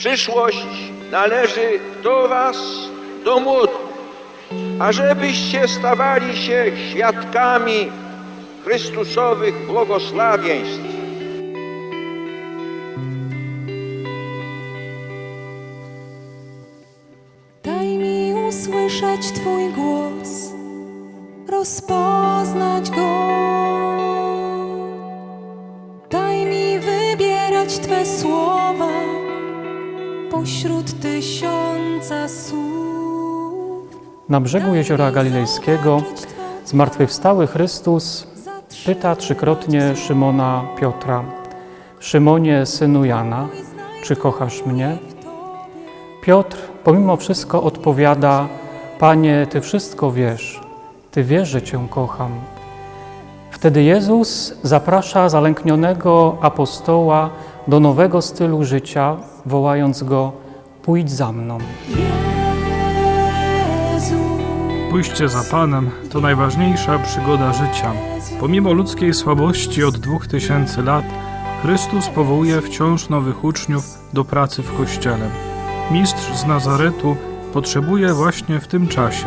Przyszłość należy do was, do młodych, ażebyście stawali się świadkami Chrystusowych błogosławieństw. Daj mi usłyszeć Twój głos, rozpoznać go. Daj mi wybierać Twe słowa pośród tysiąca słów. Na brzegu jeziora Galilejskiego zmartwychwstały Chrystus pyta trzykrotnie Szymona Piotra: Szymonie, synu Jana, czy kochasz mnie? Piotr pomimo wszystko odpowiada: Panie, Ty wszystko wiesz, Ty wiesz, że Cię kocham. Wtedy Jezus zaprasza zalęknionego apostoła do nowego stylu życia, wołając go: Pójdź za mną. Pójście za Panem to najważniejsza przygoda życia. Pomimo ludzkiej słabości od dwóch tysięcy lat, Chrystus powołuje wciąż nowych uczniów do pracy w Kościele. Mistrz z Nazaretu potrzebuje właśnie w tym czasie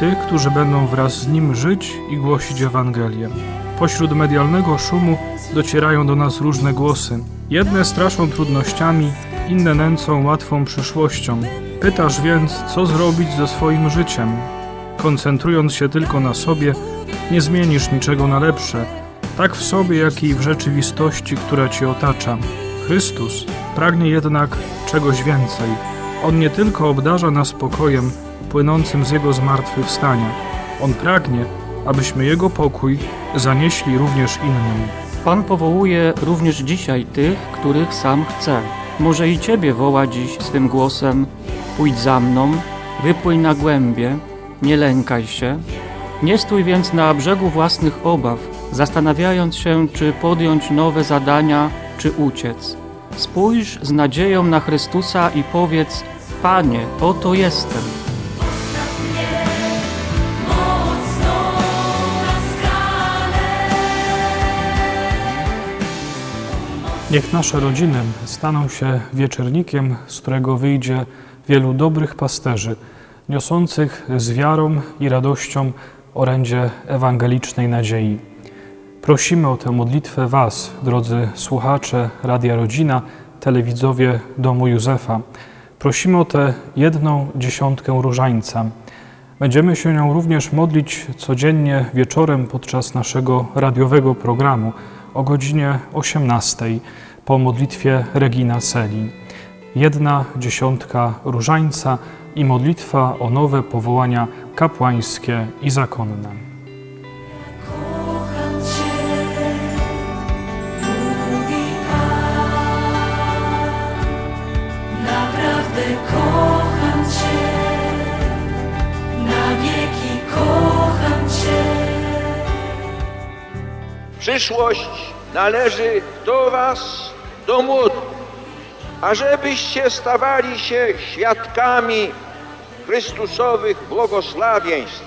tych, którzy będą wraz z Nim żyć i głosić Ewangelię. Pośród medialnego szumu docierają do nas różne głosy. Jedne straszą trudnościami, inne nęcą łatwą przyszłością. Pytasz więc, co zrobić ze swoim życiem? Koncentrując się tylko na sobie, nie zmienisz niczego na lepsze, tak w sobie, jak i w rzeczywistości, która ci otacza. Chrystus pragnie jednak czegoś więcej. On nie tylko obdarza nas pokojem płynącym z Jego zmartwychwstania. On pragnie, abyśmy Jego pokój zanieśli również innym. Pan powołuje również dzisiaj tych, których sam chce. Może i Ciebie woła dziś swym głosem: Pójdź za mną, wypłyń na głębie, nie lękaj się. Nie stój więc na brzegu własnych obaw, zastanawiając się, czy podjąć nowe zadania, czy uciec. Spójrz z nadzieją na Chrystusa i powiedz: Panie, oto jestem. Niech nasze rodziny staną się wieczernikiem, z którego wyjdzie wielu dobrych pasterzy, niosących z wiarą i radością orędzie ewangelicznej nadziei. Prosimy o tę modlitwę Was, drodzy słuchacze Radia Rodzina, telewidzowie Domu Józefa. Prosimy o tę jedną dziesiątkę różańca. Będziemy się nią również modlić codziennie wieczorem podczas naszego radiowego programu o godzinie 18 po modlitwie Regina Celi. Jedna dziesiątka różańca i modlitwa o nowe powołania kapłańskie i zakonne. Przyszłość należy do was, do młodych, ażebyście stawali się świadkami Chrystusowych błogosławieństw.